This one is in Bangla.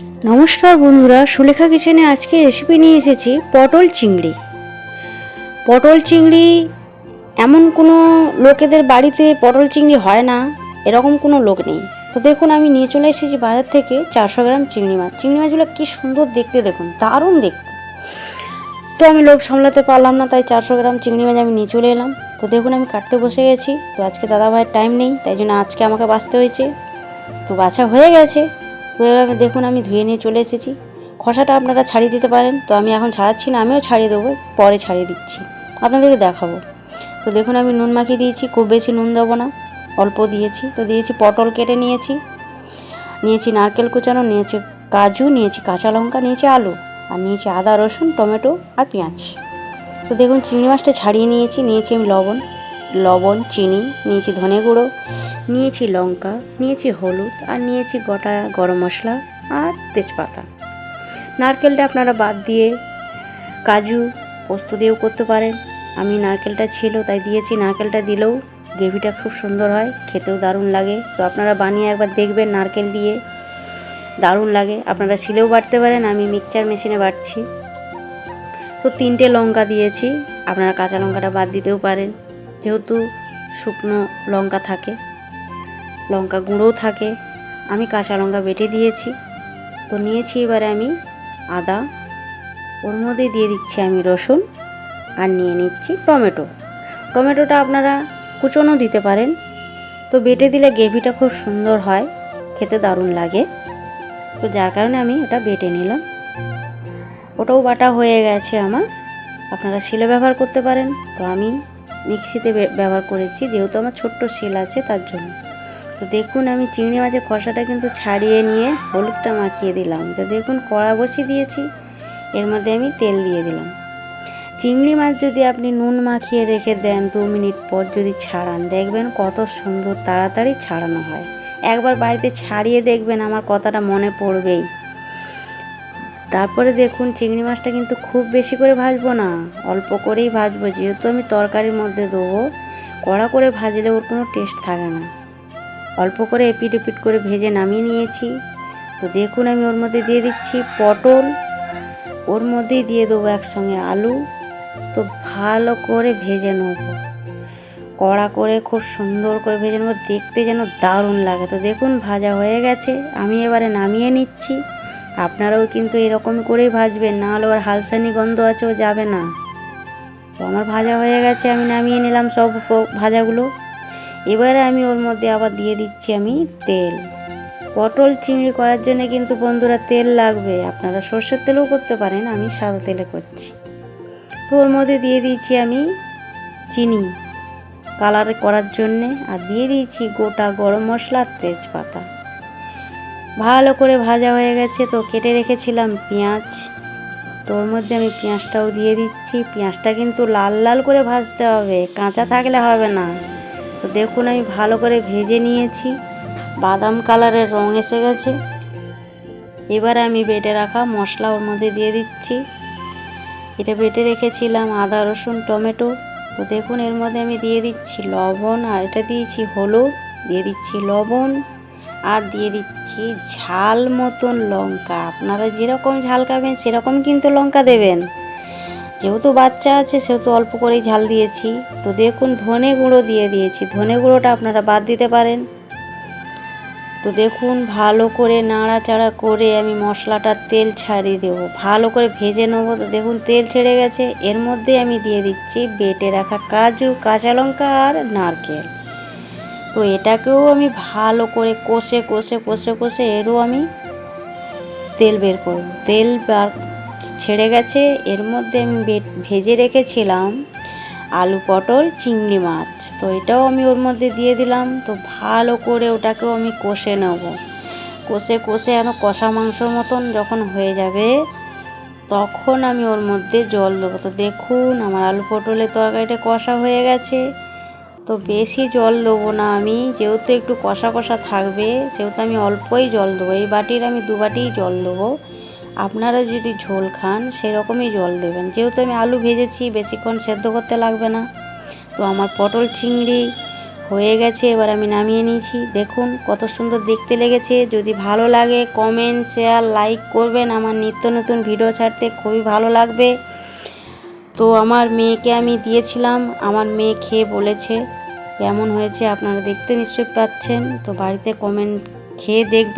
নমস্কার বন্ধুরা, সুলেখা কিচেনে আজকে রেসিপি নিয়ে এসেছি পটল চিংড়ি। পটল চিংড়ি এমন কোনো লোকেদের বাড়িতে পটল চিংড়ি হয় না, এরকম কোনো লোক নেই। তো দেখুন, আমি নিয়ে চলে এসেছি বাজার থেকে চারশো গ্রাম চিংড়ি মাছ। চিংড়ি মাছগুলো কী সুন্দর দেখতে, দেখুন, দারুণ দেখতে। তো আমি লোভ সামলাতে পারলাম না, তাই চারশো গ্রাম চিংড়ি মাছ আমি নিয়ে চলে এলাম। তো দেখুন, আমি কাটতে বসে গেছি, তো আজকে দাদা ভাইয়ের টাইম নেই, তাই জন্য আজকে আমাকে বাঁচতে হয়েছে। তো বাছা হয়ে গেছে। তো এবার দেখুন, আমি ধুয়ে নিয়ে চলে এসেছি। খসাটা আপনারা ছাড়িয়ে দিতে পারেন। তো আমি এখন ছাড়াচ্ছি না, আমিও ছাড়িয়ে দেবো, পরে ছাড়িয়ে দিচ্ছি। আপনাদেরকে দেখাবো। তো দেখুন, আমি নুন মাখিয়ে দিয়েছি, খুব বেশি নুন দেবো না, অল্প দিয়েছি। তো দিয়েছি পটল কেটে নিয়েছি নিয়েছি নারকেল কুচানো, নিয়েছি কাজু, নিয়েছি কাঁচা লঙ্কা, নিয়েছি আলু, আর নিয়েছি আদা, রসুন, টমেটো আর পেঁয়াজ। তো দেখুন, চিংড়ি মাছটা ছাড়িয়ে নিয়েছি নিয়েছি আমি লবণ লবণ, চিনি, নিয়েছি ধনে গুঁড়ো নিয়েছি লঙ্কা, নিয়েছি হলুদ, আর নিয়েছি গোটা গরম মশলা আর তেজপাতা। নারকেলটা আপনারা বাদ দিয়ে কাজু পোস্ত দিয়েও করতে পারেন। আমি নারকেলটা ছিল, তাই দিয়েছি। নারকেলটা দিলেও গ্রেভিটা খুব সুন্দর হয়, খেতেও দারুণ লাগে। তো আপনারা বানিয়ে একবার দেখবেন নারকেল দিয়ে। দারুণ লাগে। আপনারা শিলেও বাটতে পারেন, আমি মিক্সচার মেশিনে বাটছি। তো তিনটে লঙ্কা দিয়েছি। আপনারা কাঁচা লঙ্কাটা বাদ দিতেও পারেন। যেহেতু শুকনো লঙ্কা থাকে। লঙ্কা গুঁড়োও থাকে। আমি কাঁচা লঙ্কা বেটে দিয়েছি। তো নিয়েছি এবারে আমি আদা। ওর মধ্যে দিয়ে দিচ্ছি আমি রসুন আর নিয়ে নিচ্ছি টমেটো। টমেটোটা আপনারা কুচনও দিতে পারেন। তো বেটে দিলে গ্রেভিটা খুব সুন্দর হয়, খেতে দারুণ লাগে। তো যার কারণে আমি ওটা বেটে নিলাম। ওটাও বাটা হয়ে গেছে আমার। আপনারা শিলে ব্যবহার করতে পারেন। তো আমি মিক্সিতে ব্যবহার করেছি, যেহেতু আমার ছোট্ট শিল আছে তার জন্য। তো দেখুন আমি চিংড়ি মাছের খসাটা কিন্তু ছাড়িয়ে নিয়ে হলুদটা মাখিয়ে দিলাম। তো দেখুন কড়া বসিয়ে দিয়েছি, এর মধ্যে আমি তেল দিয়ে দিলাম। চিংড়ি মাছ যদি আপনি নুন মাখিয়ে রেখে দেন দু মিনিট পর যদি ছাড়ান, দেখবেন কত সুন্দর তাড়াতাড়ি ছাড়ানো হয়। একবার বাড়িতে ছাড়িয়ে দেখবেন, আমার কথাটা মনে পড়বেই। তারপরে দেখুন চিংড়ি মাছটা কিন্তু খুব বেশি করে ভাজবো না, অল্প করেই ভাজবো। যেহেতু আমি তরকারির মধ্যে দেবো, কড়া করে ভাজলে ওর কোনো টেস্ট থাকে না। অল্প করে এপিট এপিট করে ভেজে নামিয়ে নিয়েছি। তো দেখুন আমি ওর মধ্যে দিয়ে দিচ্ছি পটল। ওর মধ্যেই দিয়ে দেবো একসঙ্গে আলু। তো ভালো করে ভেজে নেব। কড়া করে খুব সুন্দর করে ভেজে নেব। দেখতে যেন দারুণ লাগে। তো দেখুন ভাজা হয়ে গেছে। আমি এবারে নামিয়ে নিচ্ছি। আপনারাও কিন্তু এরকম করেই ভাজবেন। না হলে ওর হালসানি গন্ধ আছে, ও যাবে না। তো আমার ভাজা হয়ে গেছে। আমি নামিয়ে নিলাম সব ভাজাগুলো। এবারে আমি ওর মধ্যে আবার দিয়ে দিচ্ছি আমি তেল। পটল চিংড়ি করার জন্য কিন্তু বন্ধুরা তেল লাগবে। আপনারা সর্ষের তেলেও করতে পারেন, আমি সাদা তেলে করছি। তো ওর মধ্যে দিয়ে দিয়েছি আমি চিনি কালার করার জন্যে, আর দিয়ে দিয়েছি গোটা গরম মশলা তেজপাতা। ভালো করে ভাজা হয়ে গেছে, তো কেটে রেখেছিলাম পেঁয়াজ। তো ওর মধ্যে আমি পেঁয়াজটাও দিয়ে দিচ্ছি। পেঁয়াজটা কিন্তু লাল লাল করে ভাজতে হবে, কাঁচা থাকলে হবে না। তো দেখুন আমি ভালো করে ভেজে নিয়েছি। বাদাম কালারের রং এসে গেছে। এবার আমি বেটে রাখা মশলা ওর মধ্যে দিয়ে দিচ্ছি। এটা বেটে রেখেছিলাম আদা, রসুন, টমেটো। তো দেখুন এর মধ্যে আমি দিয়ে দিচ্ছি লবণ আর এটা দিয়েছি হলুদ। দিয়ে দিচ্ছি লবণ আর দিয়ে দিচ্ছি ঝাল মতন লঙ্কা। আপনারা যেরকম ঝাল খাবেন সেরকম কিন্তু লঙ্কা দেবেন। যেহেতু বাচ্চা আছে, সেহেতু অল্প করেই ঝাল দিয়েছি। তো দেখুন, ধনে গুঁড়ো দিয়ে দিয়েছি। ধনে গুঁড়োটা আপনারা বাদ দিতে পারেন। তো দেখুন, ভালো করে নাড়াচাড়া করে আমি মশলাটার তেল ছাড়িয়ে দেবো। ভালো করে ভেজে নেব। তো দেখুন, তেল ছেড়ে গেছে। এর মধ্যে আমি দিয়ে দিচ্ছি বেটে রাখা কাজু, কাঁচা লঙ্কা আর নারকেল। তো এটাকেও আমি ভালো করে কষে কষে কষে কষে এরও আমি তেল বের করব। তেল বার ছেড়ে গেছে। এর মধ্যে আমি ভেজে রেখেছিলাম আলু পটল, চিংড়ি মাছ। তো এটাও আমি ওর মধ্যে দিয়ে দিলাম। তো ভালো করে ওটাকেও আমি কষে নেব। কষে কষে এত কষা মাংসর মতন যখন হয়ে যাবে, তখন আমি ওর মধ্যে জল দেবো। তো দেখুন, আমার আলু পটলের তরকারিটা কষা হয়ে গেছে। তো বেশি জল দেবো না আমি, যেহেতু একটু কষা কষা থাকবে, সেহেতু আমি অল্পই জল দেবো। এই বাটির আমি দু বাটিই জল দেবো। আপনারা যদি ঝোল খান, সেরকমই জল দেবেন। যেহেতু আমি আলু ভেজেছি, বেশিক্ষণ সেদ্ধ করতে লাগবে না। তো আমার পটল চিংড়ি হয়ে গেছে, এবার আমি নামিয়ে নিয়েছি। দেখুন কত সুন্দর দেখতে লেগেছে। যদি ভালো লাগে কমেন্ট শেয়ার লাইক করবেন। আমার নিত্য নতুন ভিডিও ছাড়তে খুবই ভালো লাগবে। তো আমার মেয়েকে আমি দিয়েছিলাম। আমার মেয়ে খেয়ে বলেছে, কেমন হয়েছে? আপনারা দেখতে নিশ্চয়ই পাচ্ছেন। তো বাড়িতে কমেন্ট খেয়ে দেখবেন